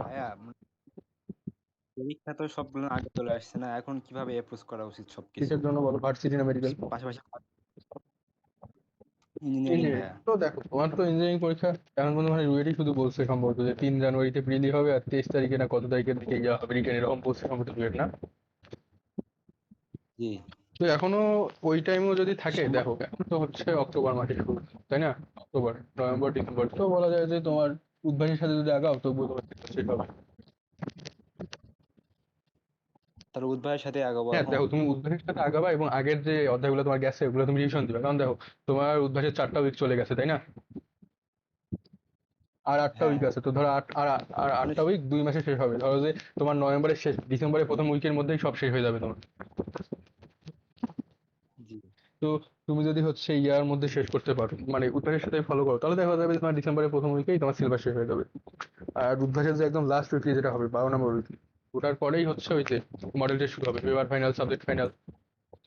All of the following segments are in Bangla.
ভাইয়া মানে পরীক্ষা তো সবগুলো আগে চলে আসছে না এখন কীভাবে অ্যাপ্রোচ করা উচিত সবকিছু? কিসের জন্য বলো? ভার্সিটি না মেডিকেল পাশাপাশি ইঞ্জিনিয়ারিং ইঞ্জিনিয়ারিং ভাইয়া। তো দেখো তোমার তো ইঞ্জিনিয়ারিং পরীক্ষা এখন পর্যন্ত মানে রুয়েটই শুধু বলছে সম্ভবত যে তিন জানুয়ারিতে প্রিলি হবে আর তেইশ তারিখে না কত তারিখের দিকে ইয়া হবে রিটেন এরকম বলছে সম্ভবত রুয়েট না? জি। তো এখনও ওই টাইমও যদি থাকে দেখো এখন তো হচ্ছে অক্টোবর মাসে শুরু তাই না? অক্টোবর নভেম্বর ডিসেম্বর তো বলা যায় যে তোমার উদ্ভাসের সাথে যদি আগাও তো বোধহয় শেষ হবে। তাহলে উদ্ভাইয়ের সাথে আগাবো হ্যাঁ দেখো তুমি উদ্ভাসের সাথে আগাবা এবং আগের যে অধ্যায়গুলো তোমার গেছে ওগুলো তুমি রিভিশন দিবে। কারণ দেখো তোমার উদ্ভাসের চারটা উইক চলে গেছে তাই না? আর আটটা হ্যাঁ। উইক আছে। তো ধরো আট আর আর আটটা উইক দুই মাসে শেষ হবে। ধরো যে তোমার নভেম্বরের শেষ ডিসেম্বরের প্রথম উইকের মধ্যেই সব শেষ হয়ে যাবে তোমার। তো তুমি যদি হচ্ছে ইয়ার মধ্যে শেষ করতে পারো মানে উদ্ভাসের সাথে ফলো করো তাহলে দেখা যাবে তোমার ডিসেম্বরের প্রথম উইকেই তোমার সিলেবাস শেষ হয়ে যাবে। আর উদ্ভাসের যে একদম লাস্ট উইকলি যেটা হবে বারো নম্বর উইকলি ওটার পরেই হচ্ছে ওই যে মডেল টেস্ট শুরু হবে পেপার ফাইনাল সাবজেক্ট ফাইনাল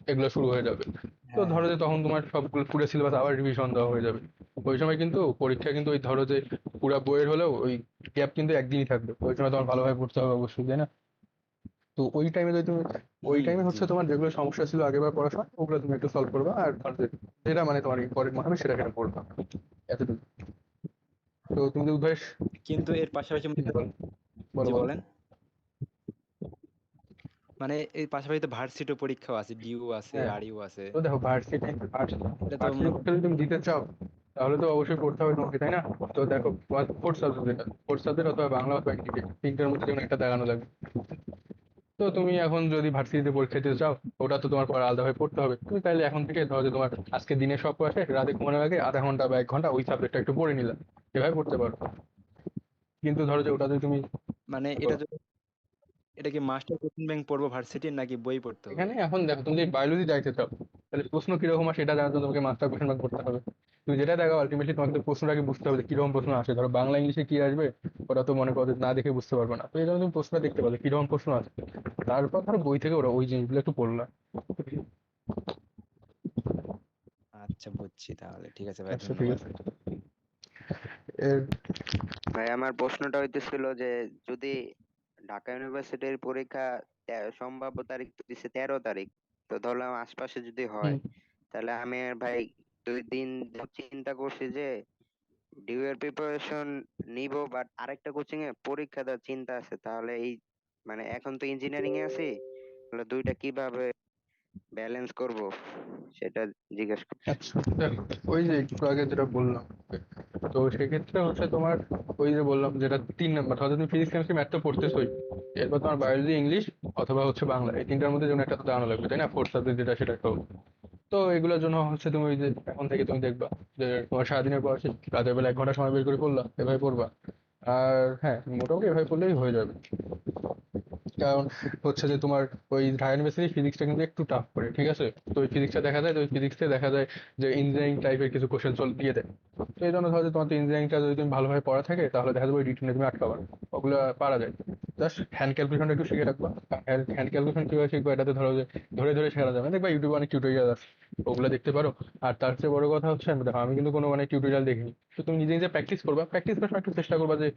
এগুলো শুরু হয়ে যাবে। তো হ্যাঁ। ধরো যে তখন তোমার সবগুলো পুরো সিলেবাস আবার রিভিশন দেওয়া হয়ে যাবে। ওই সময় কিন্তু পরীক্ষা কিন্তু ওই ধরো যে পুরো বইয়ের হলেও ওই গ্যাপ কিন্তু একদিনই থাকবে। ওই সময় তোমার ভালোভাবে পড়তে হবে অবশ্যই তাই না? তো ওই টাইমে যদি তুমি ওই টাইমে হচ্ছে তোমার যেগুলো সমস্যা ছিল আগেবার পড়াশোনা ওগুলো তুমি একটু সলভ করবা আর যেটা মানে তোমার ইম্পর্টেন্ট মনে হবে সেটা কেন পড়বা এতটুকু। তো তুমি যদি উদ্ভাস কিন্তু এর পাশাপাশি বলো জি বলেন। মানে এই পাশাপাশি তো ভার্সিটিও পরীক্ষাও আছে ডিউ আছে হ্যাঁ। আরইউ আছে। তো দেখো ভার্সিটি ভার্সিটি। এটা তো যদি তুমি দিতে চাও তাহলে তো অবশ্যই পড়তে হবে তোমাকে তাই না? তো দেখো ফোর্থ সাবজেক্ট ফোর্থ সাবজেক্ট অথবা বাংলা অথবা ইংরেজি তিনটার মধ্যে যেকোনো একটা দেখানো লাগবে। তো তুমি এখন যদি ভার্সিটিতে পরীক্ষা দিতে চাও ওটা তো তোমার পরে আলাদাভাবে পড়তে হবে। তুমি তাহলে এখন থেকে ধরো যে তোমার আজকে দিনে সব পড়া শেষ রাতে ঘুমানোর আগে আধা ঘণ্টা বা এক ঘণ্টা ওই সাবজেক্টটা একটু পড়ে নিলাম এভাবে পড়তে পারো। কিন্তু ধরো যে ওটা যদি তুমি মানে এটা যদি এটা কি মাস্টার কোশ্চেন ব্যাংক পড়ব ভার্সিটির নাকি বই পড়তে হবে? এখানে এখন দেখো তুমি যদি বায়োলজি যাইতে চাও তাহলে প্রশ্ন কীরকম আসে সেটা জানার জন্য তোমাকে মাস্টার কোশ্চেন ব্যাংক করতে হবে। তুমি যেটা দেখো আলটিমেটলি তোমাকে তো প্রশ্নটাকে বুঝতে হবে যে কীরকম প্রশ্ন আসে। ধরো বাংলা ইংলিশে কি আসবে ওটা তো মনে করো যে না দেখে বুঝতে পারবে না। তো এই জন্য তুমি প্রশ্নটা দেখতে পাবে কীরকম প্রশ্ন আসে। তারপর ধরো বই থেকে ওরা ওই জিনিসগুলো একটু পড়লা। আচ্ছা বুঝছি তাহলে। ঠিক আছে ভাই আচ্ছা ঠিক ধন্যবাদ। আছে। এর ভাই আমার প্রশ্নটা হইতেছিল যে যদি ঢাকা ইউনিভার্সিটির পরীক্ষা সম্ভাব্য তারিখ তো দিছে তেরো তারিখ তো ধরলাম আশপাশে যদি হয় তাহলে আমি আর ভাই দুই দিন চিন্তা করছি যে ডিউ এর প্রিপারেশন নিব বাট আরেকটা কোচিং এ পরীক্ষা দেওয়ার চিন্তা আছে। তাহলে এই মানে এখন তো ইঞ্জিনিয়ারিং এ আছি, তাহলে দুইটা কীভাবে ব্যালেন্স করব সেটা জিজ্ঞেস করছি। আচ্ছা ওই যে একটু আগে যেটা বললাম, তো সেক্ষেত্রে হচ্ছে তোমার ওই যে বললাম যেটা তিন নাম্বার হয়তো তুমি ফিজিক্স কেমিস্ট্রি ম্যাথ তো পড়তেছোই, এরপর তোমার বায়োলজি ইংলিশ অথবা হচ্ছে বাংলা, এই তিনটার মধ্যে যেন একটা তো দাঁড়ানো লাগবে, তাই না? ফোর্থ সাবজেক্ট যেটা, সেটা একটা। তো এগুলোর জন্য হচ্ছে তুমি ওই যে এখন থেকে তুমি দেখবা যে তোমার সারাদিনের পর শেষ রাতের বেলা এক ঘণ্টা সময় বের করে পড়লা, এভাবে পড়বা। আর হ্যাঁ মোটামুটি এভাবে পড়লেই হয়ে যাবে। কারণ হচ্ছে যে তোমার ওই ঢাকা ইউনিভার্সিটি ফিজিক্সটা কিন্তু একটু টাফ করে, ঠিক আছে? তো ওই ফিজিক্সটা দেখা যায়, তো ওই ফিজিক্সে দেখা যায় যে ইঞ্জিনিয়ারিং টাইপের কিছু কোশ্চেন চল দিয়ে দেয় তো এই জন্য ধরো যে তোমার তো ইঞ্জিনিয়ারিংটা যদি তুমি ভালোভাবে পড়া থাকে, তাহলে দেখা যাবে ওই রিটেনে তুমি আটকাবা ওগুলো পারা যায়। জাস্ট হ্যান্ড ক্যালকুলেশনটা একটু শিখে রাখবা। হ্যান্ড ক্যালকুলেশন কীভাবে শিখবা, এটাতে ধরো যে ধরে ধরে শেখা যাবে। দেখবা ইউটিউবে অনেক টিউটোরিয়াল আছে। ওগুলো দেখতে পারো। আর তার চেয়ে বড় কথা হচ্ছে আমি দেখো, আমি কিন্তু কোনো মানে টিউটোরিয়াল দেখিনি। তো তুমি নিজে নিজে প্র্যাকটিস করবা। প্র্যাকটিস করার একটু চেষ্টা করবা যে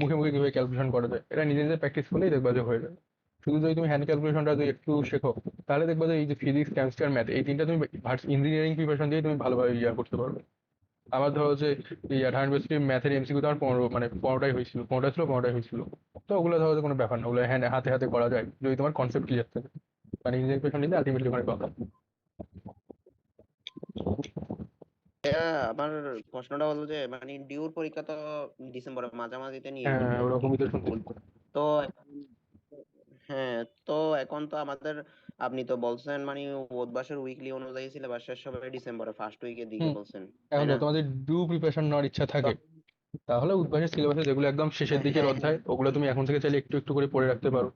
মুখে মুখে কীভাবে ক্যালকুলেশন করা যায়। এটা নিজে নিজে প্র্যাকটিস করলেই দেখবা যে হয়ে যাবে শুধু যদি তুমি হ্যান্ড ক্যালকুলেশনটা যদি একটু শেখো, তাহলে দেখবা যে এই যে ফিজিক্স কেমিস্ট্রি আর ম্যাথ এই তিনটা তুমি ইঞ্জিনিয়ারিং প্রিপারেশন দিয়ে তুমি ভালোভাবে ইয়া করতে পারবে। আমার ধরো যে ইয়া ঢাকা ইউনিভার্সিটি ম্যাথের এমসিকিউ তো আমার পনেরো মানে পনেরোটাই হয়েছিল, পনেরোটা ছিল, পনেরোটাই হয়েছিল। তো ওগুলো ধরো কোনো ব্যাপার না, ওগুলো হ্যান্ড হাতে হাতে করা যায়, যদি তোমার কনসেপ্ট ক্লিয়ার থাকে। মানে ইঞ্জিনিয়ারিং প্রিপারেশন নিলে আলটিমেটলি ওখানে হ্যাঁ আমার প্রশ্নটা হলো যে মানে ডিউর পরীক্ষা তো ডিসেম্বরের মাঝামাঝিতে নিয়ে হ্যাঁ ওরকমই তো তো হ্যাঁ তো এখন তো আমাদের আপনি তো বলছেন মানে অভ্যাসের উইকলি অনুযায়ী সিলেবাস শেষ হবে ডিসেম্বরের ফার্স্ট উইকের দিকে বলছেন এখন তো তোমাদের ডু প্রিপারেশন নেওয়ার ইচ্ছা থাকে। তাহলে উদ্ভাসের সিলেবাসে যেগুলো একদম শেষের দিকের অধ্যায় ওগুলো তুমি এখন থেকে চাইলে একটু একটু করে পড়ে রাখতে পারো।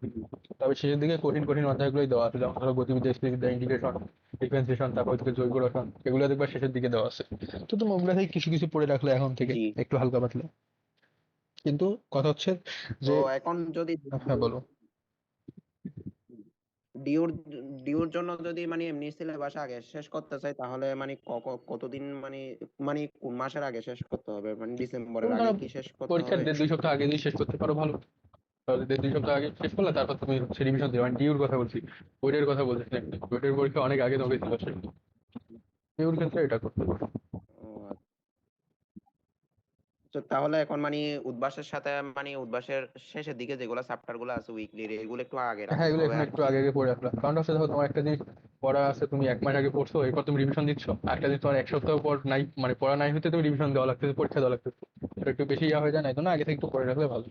তবে শেষের দিকে কঠিন কঠিন অধ্যায়গুলোই দেওয়া আছে যেমন ধরো গতিবিদ্যা স্থিতিবিদ্যা ইন্টিগ্রেশন ডিফারেন্সিয়েশন তারপর থেকে জৈব রসায়ন এগুলো দেখবা শেষের দিকে দেওয়া আছে। তো তুমি ওগুলো থেকে কিছু কিছু পড়ে রাখলে এখন থেকে একটু হালকা পাতলা। কিন্তু কথা হচ্ছে যে এখন যদি হ্যাঁ বলো। ডিউর ডিউর জন্য যদি মানে এমনি সিলেবাস আগে শেষ করতে চাই তাহলে মানে কতদিন মানে মানে কোন মাসের আগে শেষ করতে হবে? মানে ডিসেম্বরের আগে কি শেষ করতে পরীক্ষার হবে? দেড় দুই সপ্তাহ আগে যদি শেষ করতে পারো ভালো। তাহলে দেড় দুই সপ্তাহ আগে শেষ করলে তারপর তুমি হচ্ছে রিভিশন দিও মানে ডিউর কথা বলছি। ওইটার কথা বলছি। না ওইটার পরীক্ষা অনেক আগে তোমাকে ডিউর ক্ষেত্রে এটা করতে পারো। তো তাহলে এখন মানে উদ্ভাসের সাথে মানে উদ্ভাসের শেষের দিকে যেগুলো চ্যাপ্টারগুলো আছে উইকলি এগুলো একটু আগে হ্যাঁ এগুলো এখন একটু আগে আগে পড়ে রাখলাম। কারণ হচ্ছে দেখো তোমার একটা জিনিস পড়া আছে তুমি এক মাস আগে পড়ছো এরপর তুমি রিভিশন দিচ্ছ আর একটা জিনিস তোমার এক সপ্তাহ পর নাই মানে পড়া নাই হতে তুমি রিভিশন দেওয়া লাগতেছে পরীক্ষা দেওয়া লাগতেছে। এটা একটু বেশি ইয়া হয়ে যায় না তো না আগে থেকে একটু পড়ে রাখলে ভালো।